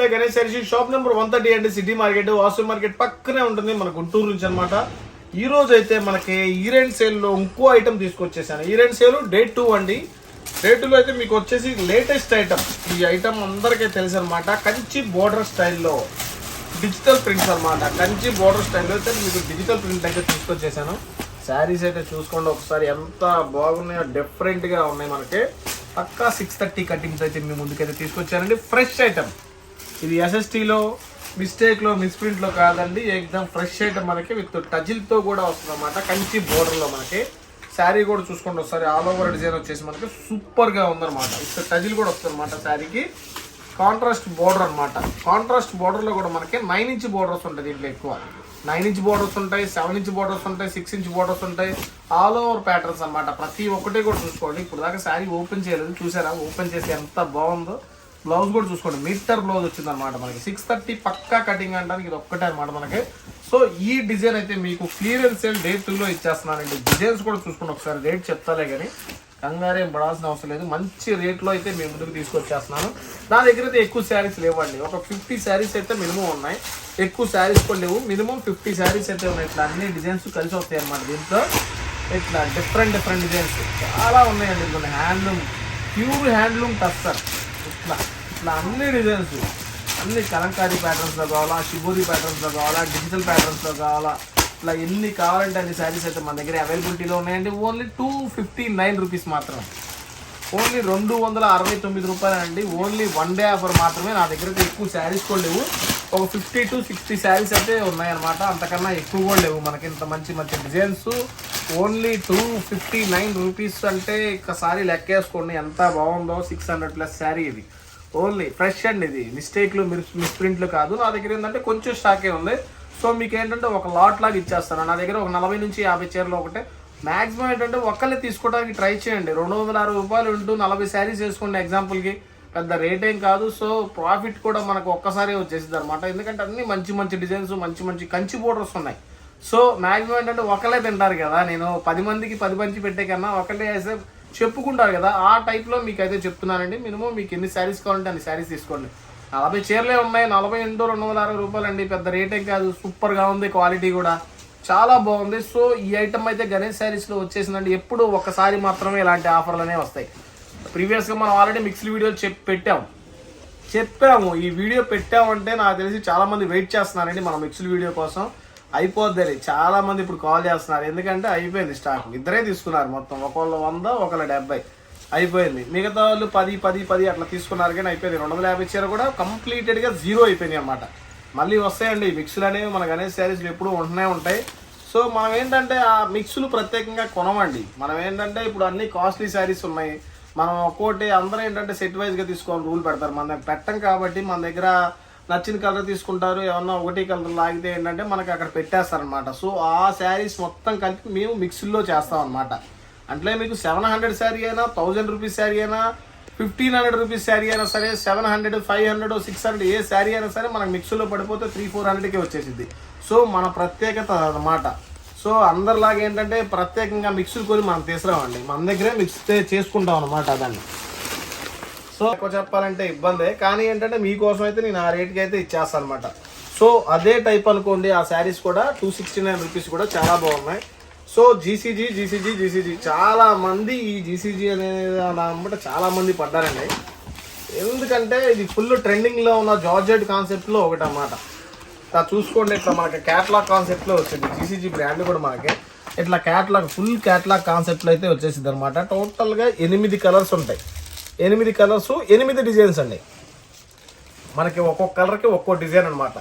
వస్తే గణేష్ హరిషి shop number one thirty అండి సిటీ మార్కెట్ వాసు మార్కెట్ పక్కనే ఉంటుంది మన గుంటూరు నుంచి అనమాట ఈ రోజు అయితే మనకి ఈరెంట్ సేల్లో ఇంకో ఐటమ్ తీసుకొచ్చేసాను. ఈరెంట్ సేల్ డే టూ అండి. డే టూలో అయితే మీకు వచ్చేసి లేటెస్ట్ ఐటమ్ ఈ ఐటమ్ అందరికీ తెలుసు అనమాట కంచి బోర్డర్ స్టైల్లో డిజిటల్ ప్రింట్స్ అనమాట కంచి బోర్డర్ స్టైల్లో అయితే మీకు డిజిటల్ ప్రింట్ అయితే తీసుకొచ్చేసాను. శారీస్ అయితే చూసుకోండి ఒకసారి ఎంత బాగున్నాయో డిఫరెంట్గా ఉన్నాయి మనకి. పక్కా సిక్స్ థర్టీ కటింగ్స్ అయితే మీ ముందుకైతే తీసుకొచ్చానండి. ఫ్రెష్ ఐటమ్ ఇది ఎస్ఎస్టీలో మిస్టేక్లో మిస్ప్రింట్లో కాదండి. ఎగ్జామ్ ఫ్రెష్ ఐటమ్ మనకి విత్ టజిల్తో కూడా వస్తుంది అనమాట కంచి బోర్డర్లో మనకి. శారీ కూడా చూసుకోండి ఒకసారి. ఆల్ ఓవర్ డిజైన్ వచ్చేసి మనకి సూపర్గా ఉందన్నమాట. విత్ టజిల్ కూడా వస్తుంది అనమాట శారీకి. కాంట్రాస్ట్ బోర్డర్ అనమాట కాంట్రాస్ట్ బోర్డర్లో కూడా మనకి నైన్ ఇంచ్ బోర్డర్స్ ఉంటాయి దీంట్లో ఎక్కువ. నైన్ ఇంచ్ బోర్డర్స్ ఉంటాయి సెవెన్ ఇంచ్ బోర్డర్స్ ఉంటాయి సిక్స్ ఇంచ్ బోర్డర్స్ ఉంటాయి. ఆల్ ఓవర్ ప్యాటర్న్స్ అనమాట ప్రతి ఒక్కటి కూడా చూసుకోండి. ఇప్పుడు దాకా శారీ ఓపెన్ చేయలేదు. చూసారా? ఓపెన్ చేసి ఎంత బాగుందో. బ్లౌజ్ కూడా చూసుకోండి. మీటర్ బ్లౌజ్ వచ్చింది అనమాట మనకి. సిక్స్ థర్టీ పక్కా కటింగ్ అంటానికి ఇది ఒక్కటే అనమాట మనకి. సో ఈ డిజైన్ అయితే మీకు క్లియరెన్స్ సేల్ డే టూలో ఇచ్చేస్తున్నానండి. డిజైన్స్ కూడా చూసుకోండి ఒకసారి రేట్ చెప్తాలే కానీ కంగారేం పడాల్సిన అవసరం లేదు. మంచి రేట్లో అయితే మేము ముందుకు తీసుకొచ్చేస్తున్నాను. నా దగ్గర అయితే ఎక్కువ శారీస్ లేవండి. ఒక ఫిఫ్టీ శారీస్ అయితే మినిమం ఉన్నాయి. ఎక్కువ శారీస్ కూడా లేవు. మినిమం ఫిఫ్టీ శారీస్ అయితే ఉన్నాయి. ఇట్లా అన్ని డిజైన్స్ కలిసి వస్తాయి అన్నమాట దీంట్లో. ఇట్లా డిఫరెంట్ డిఫరెంట్ డిజైన్స్ చాలా ఉన్నాయండి. ఇందులో హ్యాండ్లూమ్ ప్యూర్ హ్యాండ్లూమ్ టస్సర్ ఇట్లా ఇట్లా అన్ని డిజైన్స్ అన్ని కలంకారీ ప్యాటర్న్స్లో కావాలా షిబోరి ప్యాటర్న్స్లో కావాలా డిజిటల్ ప్యాటర్న్స్లో కావాలా ఇట్లా ఎన్ని కావాలంటే అన్ని శారీస్ అయితే మన దగ్గర అవైలబిలిటీలో ఉన్నాయండి. Only two fifty nine rupees మాత్రమే. ఓన్లీ రెండు వందల అరవై తొమ్మిది రూపాయలు అండి ఓన్లీ వన్ డే ఆఫర్ మాత్రమే నా దగ్గర ఎక్కువ శారీస్ కూడా లేవు. ఒక ఫిఫ్టీ టు సిక్స్టీ శారీస్ అయితే ఉన్నాయన్నమాట. అంతకన్నా ఎక్కువ కూడా లేవు మనకి ఇంత మంచి మంచి designs. Only two fifty nine rupees అంటే ఒకసారి లెక్కేసుకోండి. ఎంత బాగుందో సిక్స్ హండ్రెడ్ ప్లస్ శారీ ఇది. ఓన్లీ ఫ్రెష్ అండి ఇది. మిస్టేక్లు మిస్ మిస్ప్రింట్లు కాదు. నా దగ్గర ఏంటంటే కొంచెం స్టాకే ఉంది. సో మీకు ఏంటంటే ఒక లాట్ లాగా ఇచ్చేస్తాను. నా దగ్గర ఒక నలభై నుంచి యాభై చీరలు ఒకటే. మాక్సిమం ఏంటంటే ఒక్కళ్ళే తీసుకోవడానికి ట్రై చేయండి. రెండు వందల అరవై రూపాయలు ఉంటూ నలభై శారీస్ వేసుకోండి ఎగ్జాంపుల్కి పెద్ద రేట్ ఏం కాదు. సో ప్రాఫిట్ కూడా మనకు ఒక్కసారి వచ్చేసింది అనమాట ఎందుకంటే అన్ని మంచి మంచి డిజైన్స్ మంచి మంచి కంచి బోర్డర్స్ ఉన్నాయి. సో మాక్సిమం ఏంటంటే ఒకళ్ళే తింటారు కదా. నేను పది మందికి పది మంచి పెట్టే కన్నా ఒకళ్ళే వేస్తే చెప్పుకుంటారు కదా. ఆ టైప్లో మీకు అయితే చెప్తున్నానండి. మినిమం మీకు ఎన్ని శారీస్ కావాలంటే అన్ని శారీస్ తీసుకోండి. నలభై చీరలే ఉన్నాయి. నలభై ఎనిమిది రెండు వందల అరవై రూపాయలు అండి పెద్ద రేట్ ఏం కాదు. సూపర్గా ఉంది క్వాలిటీ కూడా. చాలా బాగుంది. సో ఈ ఐటమ్ అయితే గణేష్ శారీస్లో వచ్చేసిందండి. ఎప్పుడు ఒకసారి మాత్రమే ఇలాంటి ఆఫర్లు అనేవి వస్తాయి. ప్రీవియస్గా మనం ఆల్రెడీ మిక్స్డ్ వీడియోలు చెప్పి పెట్టాం. చెప్పాము ఈ వీడియో పెట్టామంటే నాకు తెలిసి చాలామంది వెయిట్ చేస్తున్నారండి మన మిక్స్డ్ వీడియో కోసం. అయిపోద్ది చాలామంది ఇప్పుడు కాల్ చేస్తున్నారు. ఎందుకంటే అయిపోయింది స్టాక్. ఇద్దరే తీసుకున్నారు మొత్తం. ఒకళ్ళు వంద ఒకళ్ళు డెబ్బై. అయిపోయింది. మిగతా వాళ్ళు పది పది పది అట్లా తీసుకున్నారు కానీ అయిపోయింది. రెండు వందల యాభై చీర కూడా కంప్లీటెడ్గా జీరో అయిపోయింది అనమాట మళ్ళీ వస్తాయండి. మిక్స్లు అనేవి మన గణేష్ శారీస్లు ఎప్పుడూ ఉంటూనే ఉంటాయి. సో మనం ఏంటంటే ఆ మిక్స్లు ప్రత్యేకంగా కొనమండి. మనం ఏంటంటే ఇప్పుడు అన్ని కాస్ట్లీ శారీస్ ఉన్నాయి. మనం ఒక్కోటి అందరూ ఏంటంటే సెట్ వైజ్గా తీసుకోవాలని రూల్ పెడతారు. మన దగ్గర పెట్టం కాబట్టి మన దగ్గర నచ్చిన కలర్ తీసుకుంటారు ఏమన్నా ఒకటి కలర్ లాగితే ఏంటంటే మనకి అక్కడ పెట్టేస్తారనమాట సో ఆ శారీస్ మొత్తం కలిపి మేము మిక్స్లో చేస్తాం అనమాట అంటే మీకు సెవెన్ హండ్రెడ్ శారీ అయినా థౌజండ్ రూపీస్ శారీ అయినా ఫిఫ్టీన్ హండ్రెడ్ రూపీస్ శారీ అయినా సరే seven hundred five hundred six hundred ఏ శారీ అయినా సరే మనకు మిక్స్లో పడిపోతే త్రీ ఫోర్ హండ్రెడ్కి వచ్చేసింది సో మన ప్రత్యేకత అనమాట సో అందరిలాగా ఏంటంటే ప్రత్యేకంగా మిక్సీ కొని మనం తీసుకురామండి. మన దగ్గరే మిక్స్ చేసుకుంటాం అనమాట దాన్ని. సో ఎక్కువ చెప్పాలంటే ఇబ్బందే. కానీ ఏంటంటే మీకోసం అయితే నేను ఆ రేట్కి అయితే ఇచ్చేస్తాను అనమాట సో అదే టైప్ అనుకోండి ఆ శారీస్ కూడా టూ సిక్స్టీ నైన్ రూపీస్ కూడా చాలా బాగున్నాయి. సో జీసీజీ జీసీజీ జీసీజీ చాలా మంది ఈ జీసీజీ అనేది అనమాట చాలా మంది పడ్డారండి. ఎందుకంటే ఇది ఫుల్ ట్రెండింగ్లో ఉన్న జార్జెట్ కాన్సెప్ట్లో ఒకటి అన్నమాట ఇట్లా చూసుకోండి ఇట్లా మనకి క్యాట్లాగ్ కాన్సెప్ట్లో వచ్చింది. జీసీజీ బ్రాండ్ కూడా మనకి. ఇట్లా క్యాట్లాగ్ ఫుల్ క్యాట్లాగ్ కాన్సెప్ట్లో అయితే వచ్చేసింది అనమాట టోటల్గా ఎనిమిది కలర్స్ ఉంటాయి. ఎనిమిది కలర్స్ ఎనిమిది డిజైన్స్ అండి. మనకి ఒక్కొక్క కలర్కి ఒక్కో డిజైన్ అనమాట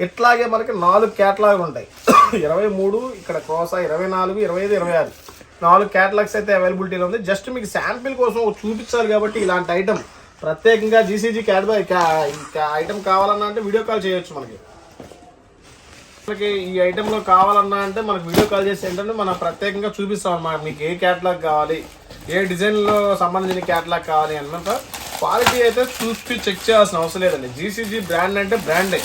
ఇట్లాగే మనకి నాలుగు క్యాట్లాగ్ ఉంటాయి. ఇరవై మూడు ఇక్కడ క్రోసా ఇరవై నాలుగు ఇరవై ఐదు ఇరవై ఆరు. నాలుగు క్యాటలాగ్స్ అయితే అవైలబిలిటీలో ఉంది. జస్ట్ మీకు శాంపిల్ కోసం చూపించాలి కాబట్టి ఇలాంటి ఐటమ్ ప్రత్యేకంగా జీసీజీ క్యాడ్బై ఐటమ్ కావాలన్నా అంటే వీడియో కాల్ చేయొచ్చు మనకి. మనకి ఈ ఐటెంలో కావాలన్నా అంటే మనకు వీడియో కాల్ చేసి ఏంటంటే మనం ప్రత్యేకంగా చూపిస్తాం అన్నమాట. మీకు ఏ క్యాటలాగ్ కావాలి ఏ డిజైన్లో సంబంధించిన క్యాటలాగ్ కావాలి అన్నమాట. క్వాలిటీ అయితే చూసి చెక్ చేయాల్సిన అవసరం లేదండి. జీసీజీ బ్రాండ్ అంటే బ్రాండే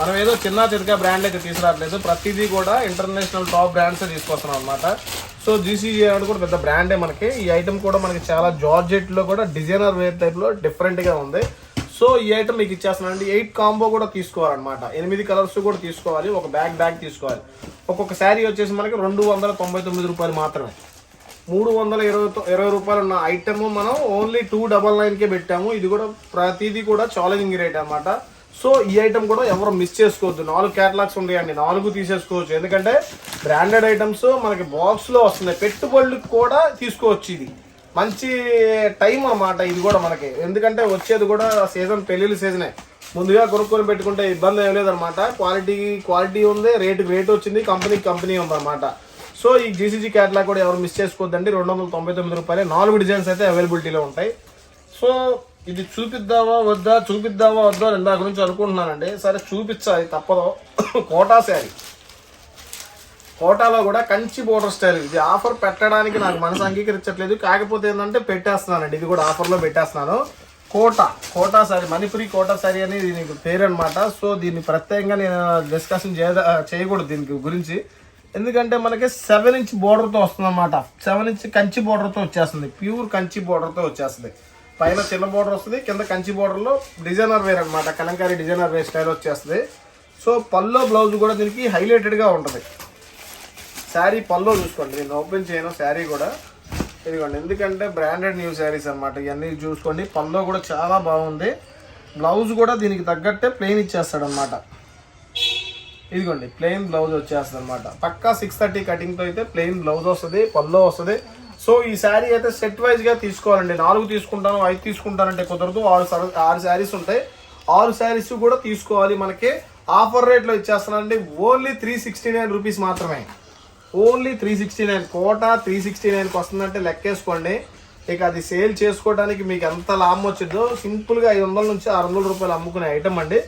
మనం ఏదో చిన్న చితక బ్రాండ్ అయితే తీసుకురావట్లేదు. ప్రతిదీ కూడా ఇంటర్నేషనల్ టాప్ బ్రాండ్స్ తీసుకొస్తున్నాం అనమాట సో జీసీజీ అనేది కూడా పెద్ద బ్రాండే మనకి. ఈ ఐటమ్ కూడా మనకి చాలా జార్జెట్లో కూడా డిజైనర్ వేర్ టైప్లో డిఫరెంట్గా ఉంది. సో ఈ ఐటమ్ మీకు ఇచ్చేస్తున్నానండి. ఎయిట్ కాంబో కూడా తీసుకోవాలన్నమాట. ఎనిమిది కలర్స్ కూడా తీసుకోవాలి. ఒక బ్యాగ్ బ్యాగ్ తీసుకోవాలి. ఒక్కొక్క శారీ వచ్చేసి మనకి రెండు వందల తొంభై తొమ్మిది రూపాయలు మాత్రమే. మూడు వందల ఇరవై ఇరవై రూపాయలు ఉన్న ఐటమ్ మనం ఓన్లీ టూ డబల్ నైన్కే పెట్టాము. ఇది కూడా ప్రతిదీ కూడా ఛాలెంజింగ్ రేట్ అనమాట సో ఈ ఐటమ్ కూడా ఎవరు మిస్ చేసుకోవద్దు. నాలుగు క్యాటలాగ్స్ ఉన్నాయండి. నాలుగు తీసేసుకోవచ్చు. ఎందుకంటే బ్రాండెడ్ ఐటమ్స్ మనకి బాక్స్లో వస్తున్నాయి. పెట్టుబడులకు కూడా తీసుకోవచ్చు ఇది. మంచి టైం అన్నమాట ఇది కూడా మనకి. ఎందుకంటే వచ్చేది కూడా సీజన్ పెళ్ళిళ్ళ సీజనే. ముందుగా కొనుక్కొని పెట్టుకుంటే ఇబ్బంది ఏం లేదనమాట క్వాలిటీ క్వాలిటీ ఉంది రేటు రేట్ వచ్చింది కంపెనీకి కంపెనీ ఉందన్నమాట. సో ఈ జీసీజీ క్యాట్లాగ్ కూడా ఎవరు మిస్ చేసుకోవద్దండి. రెండు వందల తొంభై తొమ్మిది రూపాయలు. నాలుగు డిజైన్స్ అయితే అవైలబిలిటీలో ఉంటాయి. సో ఇది చూపిద్దామా వద్దా చూపిద్దామా వద్దా అని ఇందాక నుంచి అనుకుంటున్నానండి. సరే చూపించాలి తప్పదు. కోటా శారీ. కోటాలో కూడా కంచి బోర్డర్ స్టైల్. ఇది ఆఫర్ పెట్టడానికి నాకు మనసు అంగీకరించట్లేదు. కాకపోతే ఏంటంటే పెట్టేస్తున్నానండి. ఇది కూడా ఆఫర్లో పెట్టేస్తున్నాను. కోటా. కోటా సారీ. మణిపురి కోటా సారీ అని దీనికి పేరు అనమాట సో దీన్ని ప్రత్యేకంగా నేను డిస్కషన్ చేయ చేయకూడదు దీనికి గురించి. ఎందుకంటే మనకి సెవెన్ ఇంచ్ బోర్డర్తో వస్తుంది అనమాట సెవెన్ ఇంచ్ కంచి బోర్డర్తో వచ్చేస్తుంది. ప్యూర్ కంచి బోర్డర్తో వచ్చేస్తుంది. పైన చిన్న బోర్డర్ వస్తుంది. కింద కంచి బోర్డర్లో డిజైనర్ వేర్ అనమాట కలంకారీ డిజైనర్ వేర్ స్టైల్ వచ్చేస్తుంది. సో పల్లో బ్లౌజ్ కూడా దీనికి హైలైటెడ్గా ఉంటుంది. శారీ పల్లో చూసుకోండి. నేను ఓపెన్ చేయను శారీ కూడా. ఇదిగోండి ఎందుకంటే బ్రాండెడ్ న్యూ శారీస్ అనమాట ఇవన్నీ చూసుకోండి. పల్లో కూడా చాలా బాగుంది. బ్లౌజ్ కూడా దీనికి తగ్గట్టే ప్లెయిన్ ఇచ్చేస్తాడు అనమాట ఇదిగోండి ప్లెయిన్ బ్లౌజ్ వచ్చేస్తుంది అనమాట పక్కా సిక్స్ థర్టీ కటింగ్తో అయితే ప్లెయిన్ బ్లౌజ్ వస్తుంది పల్లో వస్తుంది. సో ఈ శారీ అయితే సెట్ వైజ్గా తీసుకోవాలండి. నాలుగు తీసుకుంటాను ఐదు తీసుకుంటానంటే కుదరదు. ఆరు ఆరు శారీస్ ఉంటాయి. ఆరు శారీస్ కూడా తీసుకోవాలి మనకి. ఆఫర్ రేట్లో ఇచ్చేస్తానండి only three sixty nine rupees మాత్రమే. Only three sixty nine Kota three sixty నైన్కి వస్తుందంటే లెక్కేసుకోండి. ఇక అది సేల్ చేసుకోవడానికి మీకు ఎంత లాభం వచ్చిందో సింపుల్గా ఐదు వందల నుంచి ఆరు వందల రూపాయలు అమ్ముకునే ఐటమ్ అండి.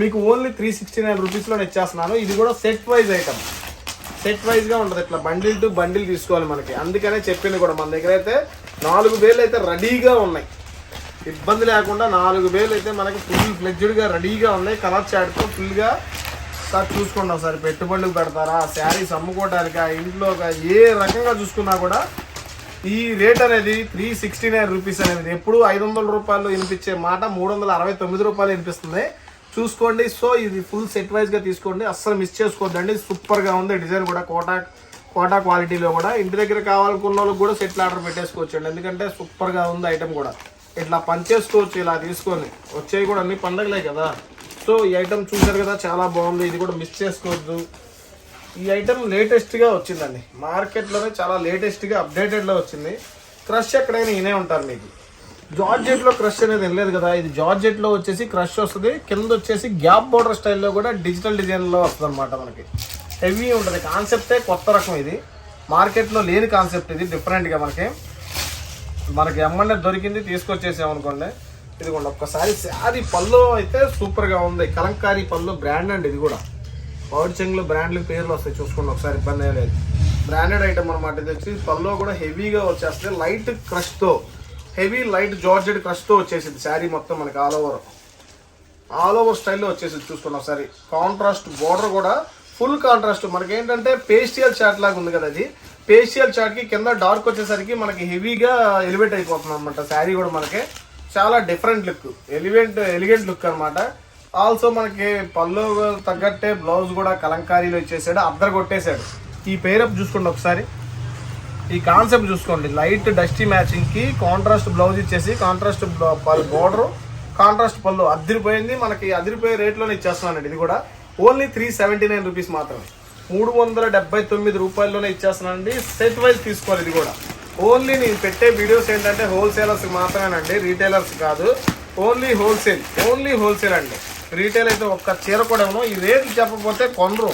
మీకు ఓన్లీ త్రీ సిక్స్టీ నైన్ రూపీస్లో ఇచ్చేస్తున్నాను. ఇది కూడా సెట్ వైజ్ ఐటమ్ సెట్ వైజ్గా ఉంటుంది. ఇట్లా బండిల్ టు బండిల్ తీసుకోవాలి మనకి. అందుకనే చెప్పింది కూడా మన దగ్గర అయితే నాలుగు వేలు అయితే రెడీగా ఉన్నాయి. ఇబ్బంది లేకుండా నాలుగు వేలు అయితే మనకి ఫుల్ ఫ్లెడ్జ్డ్గా రెడీగా ఉన్నాయి. కలర్ చాట్తో ఫుల్గా సార్ చూసుకోండి ఒకసారి పెట్టుబడులకు పెడతారా శారీస్ అమ్ముకోవడానికి ఆ ఇంట్లో ఒక- ఏ రకంగా చూసుకున్నా కూడా ఈ రేట్ అనేది త్రీ సిక్స్టీ నైన్ రూపీస్ అనేది. ఎప్పుడు ఐదు వందల రూపాయలు వినిపించే మాట మూడు వందల అరవై తొమ్మిది రూపాయలు వినిపిస్తుంది. చూసుకోండి. సో ఇది ఫుల్ సెట్ వైజ్గా తీసుకోండి. అస్సలు మిస్ చేసుకోవద్దండి సూపర్గా ఉంది. డిజైన్ కూడా కోటా కోటా క్వాలిటీలో కూడా. ఇంటి దగ్గర కావాలనుకున్న వాళ్ళకి కూడా సెట్లు ఆర్డర్ పెట్టేసుకోవచ్చు అండి ఎందుకంటే సూపర్గా ఉంది ఐటెం కూడా. ఇట్లా పని చేసుకోవచ్చు ఇలా తీసుకొని వచ్చేవి కూడా అన్ని పండగలే కదా. సో ఈ ఐటమ్ చూసారు కదా చాలా బాగుంది. ఇది కూడా మిస్ చేసుకోవద్దు. ఈ ఐటమ్ లేటెస్ట్గా వచ్చిందండి. మార్కెట్లోనే చాలా లేటెస్ట్గా అప్డేటెడ్లో వచ్చింది. క్రష్ ఎక్కడైనా ఇనే ఉంటారు మీకు. జార్జెట్లో క్రష్ అనేది వెళ్ళలేదు కదా. ఇది జార్జెట్లో వచ్చేసి క్రష్ వస్తుంది. కింద వచ్చేసి గ్యాప్ బోర్డర్ స్టైల్లో కూడా డిజిటల్ డిజైన్లో వస్తుంది అనమాట మనకి. హెవీ ఉంటుంది. కాన్సెప్టే కొత్త రకం ఇది. మార్కెట్లో లేని కాన్సెప్ట్ ఇది. డిఫరెంట్గా మనకి. మనకి ఎమ్మంటే దొరికింది. తీసుకొచ్చేసామనుకోండి. ఇదిగోండి ఒక్కసారి శారీ పళ్ళు అయితే సూపర్గా ఉంది. కలంకారీ పళ్ళు బ్రాండ్ అండి ఇది కూడా. పౌడ్ బ్రాండ్లు పేర్లు వస్తాయి చూసుకోండి ఒకసారి ఇబ్బంది లేదు. బ్రాండెడ్ ఐటమ్ అనమాట ఇది వచ్చి పళ్ళు కూడా హెవీగా వచ్చేస్తుంది లైట్ క్రష్తో హెవీ లైట్ జార్జెడ్ క్రష్తో వచ్చేసింది శారీ మొత్తం మనకి ఆల్ ఓవర్ ఆల్ ఓవర్ స్టైల్లో వచ్చేసింది చూసుకోండి ఒకసారి. కాంట్రాస్ట్ బోర్డర్ కూడా ఫుల్ కాంట్రాస్ట్ మనకి ఏంటంటే పేస్టియల్ చాట్ లాగా ఉంది కదా అది. పేస్టియల్ చాట్కి కింద డార్క్ వచ్చేసరికి మనకి హెవీగా ఎలివేట్ అయిపోతుంది అనమాట శారీ కూడా మనకి. చాలా డిఫరెంట్ లుక్ ఎలివెంట్ ఎలిగెంట్ లుక్ అనమాట ఆల్సో మనకి పళ్ళు తగ్గట్టే బ్లౌజ్ కూడా కలంకారీలో ఇచ్చేసాడు అద్దర కొట్టేశాడు ఈ పేరప్ చూసుకోండి ఒకసారి. ఈ కాన్సెప్ట్ చూసుకోండి. లైట్ డస్టీ మ్యాచింగ్కి కాంట్రాస్ట్ బ్లౌజ్ ఇచ్చేసి కాంట్రాస్ట్ బోర్డర్ కాంట్రాస్ట్ పళ్ళు అదిరిపోయింది మనకి అదిరిపోయే రేట్లోనే ఇచ్చేస్తున్నానండి ఇది కూడా only three seventy nine rupees మాత్రమే. మూడు వందల డెబ్బై తొమ్మిది రూపాయల్లోనే ఇచ్చేస్తున్నానండి. సెట్ వైజ్ తీసుకోవాలి ఇది కూడా. ఓన్లీ నేను పెట్టే వీడియోస్ ఏంటంటే హోల్సేలర్స్ మాత్రమేనండి రీటైలర్స్ కాదు. ఓన్లీ హోల్సేల్ ఓన్లీ హోల్సేల్ అండి. రీటైల్ అయితే ఒక్క చీర కూడా ఈ రేట్లు చెప్పకపోతే కొనరు.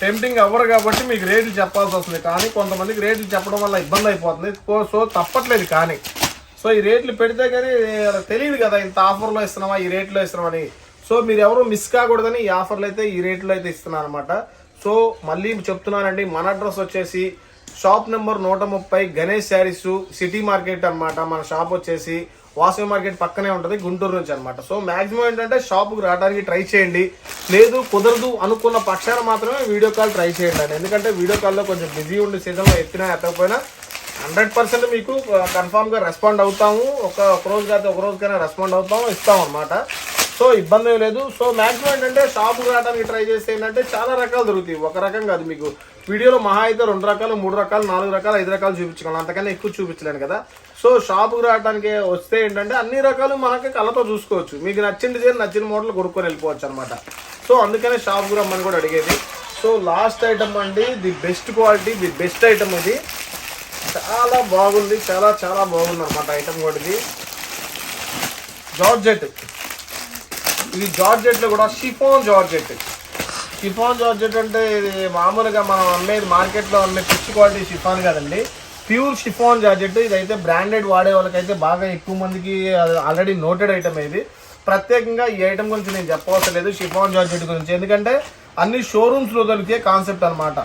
టెంప్టింగ్ అవ్వరు కాబట్టి మీకు రేట్లు చెప్పాల్సి వస్తుంది. కానీ కొంతమందికి రేట్లు చెప్పడం వల్ల ఇబ్బంది అయిపోతుంది. సో తప్పట్లేదు కానీ. సో ఈ రేట్లు పెడితే కానీ తెలియదు కదా ఇంత ఆఫర్లో ఇస్తున్నామా ఈ రేట్లో ఇస్తున్నామని. సో మీరు ఎవరు మిస్ కాకూడదని ఈ ఆఫర్లు అయితే ఈ రేట్లో అయితే ఇస్తున్నాను అనమాట సో మళ్ళీ చెప్తున్నానండి మన అడ్రస్ వచ్చేసి షాప్ నెంబర్ నూట ముప్పై గణేష్ శారీస్ సిటీ మార్కెట్ అన్నమాట. మన షాప్ వచ్చేసి వాసవి మార్కెట్ పక్కనే ఉంటుంది గుంటూరు నుంచి అనమాట సో మాక్సిమం ఏంటంటే షాప్కి రావడానికి ట్రై చేయండి. లేదు కుదరదు అనుకున్న పక్షాన మాత్రమే వీడియో కాల్ ట్రై చేయండి అండి. ఎందుకంటే వీడియో కాల్లో కొంచెం బిజీ ఉండే సీజన్లో ఎత్తినా ఎత్తకపోయినా హండ్రెడ్ పర్సెంట్ మీకు కన్ఫామ్గా రెస్పాండ్ అవుతాము. ఒక ఒక రోజు కాదు ఒక రోజుకైనా రెస్పాండ్ అవుతాము ఇస్తాం అనమాట సో ఇబ్బంది లేదు. సో మాక్సిమం ఏంటంటే షాప్కి రావడానికి ట్రై చేస్తే ఏంటంటే చాలా రకాలు దొరుకుతాయి. ఒక రకం కాదు మీకు. వీడియోలో మహా అయితే రెండు రకాలు మూడు రకాలు నాలుగు రకాలు ఐదు రకాలు చూపించగలను అంతకన్నా ఎక్కువ చూపించలేను కదా. సో షాపుకి రావడానికి వస్తే ఏంటంటే అన్ని రకాలు మనకి కళ్ళతో చూసుకోవచ్చు. మీకు నచ్చిన డిజైన్ నచ్చిన మోడల్ కొనుక్కొని వెళ్ళిపోవచ్చు అనమాట సో అందుకనే షాపుకి రమ్మని కూడా అడిగేది. సో లాస్ట్ ఐటమ్ అండి the best quality the best item ఇది చాలా బాగుంది చాలా చాలా బాగుంది అనమాట ఐటమ్ కూడా ఇది. జార్జెట్. ఇది జార్జెట్లో కూడా షిఫోన్ జార్జెట్. షిఫాన్ జార్జెట్ అంటే ఇది మామూలుగా మనం అమ్మేది మార్కెట్లో అమ్మే పిచ్చి క్వాలిటీ షిఫాన్ కదండి. ప్యూర్ షిఫాన్ జార్జెట్ ఇదైతే బ్రాండెడ్ వాడే వాళ్ళకైతే బాగా ఎక్కువ మందికి ఆల్రెడీ నోటెడ్ ఐటమ్ ఇది. ప్రత్యేకంగా ఈ ఐటమ్ గురించి నేను చెప్పవలసిన లేదు షిఫాన్ జార్జెట్ గురించి. ఎందుకంటే అన్ని షోరూమ్స్లో దొరికే కాన్సెప్ట్ అనమాట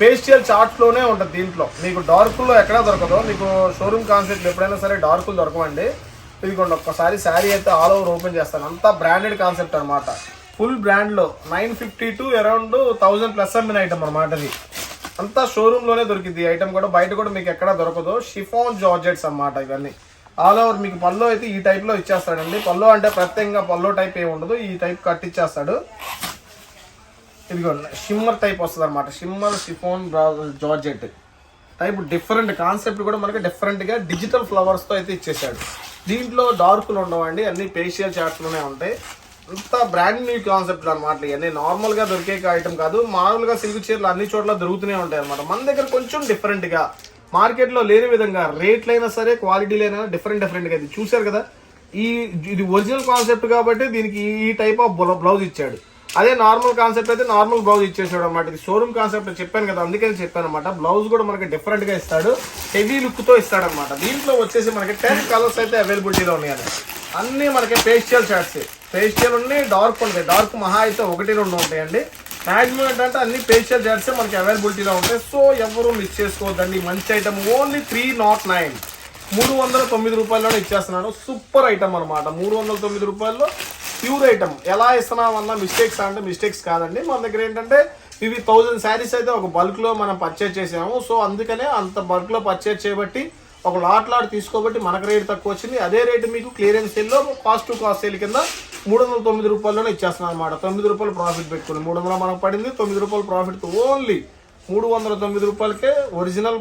పేస్టియల్ చార్ట్స్లోనే ఉంటుంది దీంట్లో. మీకు డార్క్లో ఎక్కడా దొరకదు. మీకు షోరూమ్ కాన్సెప్ట్ ఎప్పుడైనా సరే డార్కులు దొరకవండి. ఇదిగోండి ఒక్కసారి శారీ అయితే ఆల్ ఓవర్ ఓపెన్ చేస్తాను. అంతా బ్రాండెడ్ కాన్సెప్ట్ అనమాట ఫుల్ బ్రాండ్లో nine fifty to around thousand plus అమ్మిన ఐటమ్ అనమాట అది. అంతా షోరూంలోనే దొరికింది ఐటమ్ కూడా బయట కూడా మీకు ఎక్కడ దొరకదు. షిఫాన్ జార్జెట్స్ అన్నమాట ఇవన్నీ. ఆల్ ఓవర్ మీకు పల్లో అయితే ఈ టైప్లో ఇచ్చేస్తాడండి. పల్లో అంటే ప్రత్యేకంగా పల్లో టైప్ ఏమి ఉండదు. ఈ టైప్ కట్ ఇచ్చేస్తాడు. ఇదిగోండి షిమ్మర్ టైప్ వస్తుంది అనమాట shimmer chiffon georgette type different concept కూడా మనకి డిఫరెంట్గా డిజిటల్ ఫ్లవర్స్తో అయితే ఇచ్చేసాడు దీంట్లో డార్కులు ఉండవండి. అన్ని పేషియల్ చాట్స్లోనే ఉంటాయి. అంత బ్రాండ్ న్యూ కాన్సెప్ట్ అనమాట ఇవన్నీ నార్మల్గా దొరికే ఐటమ్ కాదు. మామూలుగా సిల్క్ చీరలు అన్ని చోట్ల దొరుకుతూనే ఉంటాయి అనమాట మన దగ్గర కొంచెం డిఫరెంట్గా మార్కెట్లో లేని విధంగా రేట్లు అయినా సరే క్వాలిటీలైనా డిఫరెంట్ డిఫరెంట్గా ఇది. చూసారు కదా? ఈ ఇది ఒరిజినల్ కాన్సెప్ట్ కాబట్టి దీనికి ఈ టైప్ ఆఫ్ బ్లౌజ్ ఇచ్చాడు. అదే నార్మల్ కాన్సెప్ట్ అయితే నార్మల్ బ్లౌజ్ ఇచ్చేసాడు అనమాట ఇది షోరూమ్ కాన్సెప్ట్ చెప్పాను కదా అందుకని చెప్పాను అనమాట బ్లౌజ్ కూడా మనకి డిఫరెంట్గా ఇస్తాడు. హెవీ లుక్తో ఇస్తాడు అనమాట దీంట్లో వచ్చేసి మనకి టెన్ కలర్స్ అయితే అవైలబిలిటీలో ఉన్నాయి అన్ని మనకి ఫేషియల్ షర్ట్స్ ఫేషియల్ ఉన్నాయి డార్క్ ఉంటాయి. డార్క్ మహా అయితే ఒకటి రెండు ఉంటాయండి. మాక్సిమం ఏంటంటే అన్ని ఫేషియల్ షర్ట్స్ మనకి అవైలబిలిటీలో ఉంటాయి. సో ఎవరు మిస్ చేసుకోవద్దండి. మంచి item only three nought nine మూడు వందల తొమ్మిది రూపాయల్లో ఇచ్చేస్తున్నాను. సూపర్ ఐటమ్ అనమాట మూడు వందల తొమ్మిది రూపాయల్లో ప్యూర్ ఐటమ్ ఎలా ఇస్తున్నామన్న మిస్టేక్స్ అంటే మిస్టేక్స్ కాదండి. మన దగ్గర ఏంటంటే ఇవి థౌజండ్ శారీస్ అయితే ఒక బల్క్లో మనం పర్చేజ్ చేసాము. సో అందుకనే అంత బల్క్లో పర్చేజ్ చేయబట్టి ఒక లాట్ లాట్ తీసుకోబట్టి మనకు రేటు తక్కువ వచ్చింది. అదే రేటు మీకు క్లియరెన్స్ సేల్లో కాస్ట్ టు కాస్ట్ సేల్ కింద మూడు వందల తొమ్మిది రూపాయల్లోనే ఇచ్చేస్తున్నాను అనమాట తొమ్మిది రూపాయలు ప్రాఫిట్ పెట్టుకుని. మూడు వందల మనకు పడింది తొమ్మిది రూపాయలు ప్రాఫిట్ ఓన్లీ మూడు వందల తొమ్మిది రూపాయలకే ఒరిజినల్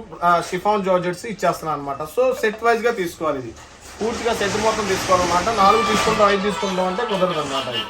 షిఫాన్ జార్జెట్స్ ఇచ్చేస్తున్నాను అనమాట సో సెట్ వైజ్గా తీసుకోవాలి ఇది. పూర్తిగా సెట్ మొత్తం తీసుకోవాలన్నమాట. నాలుగు తీసుకుంటాం ఐదు తీసుకుంటాం అంటే కుదరదు అనమాట ఇది.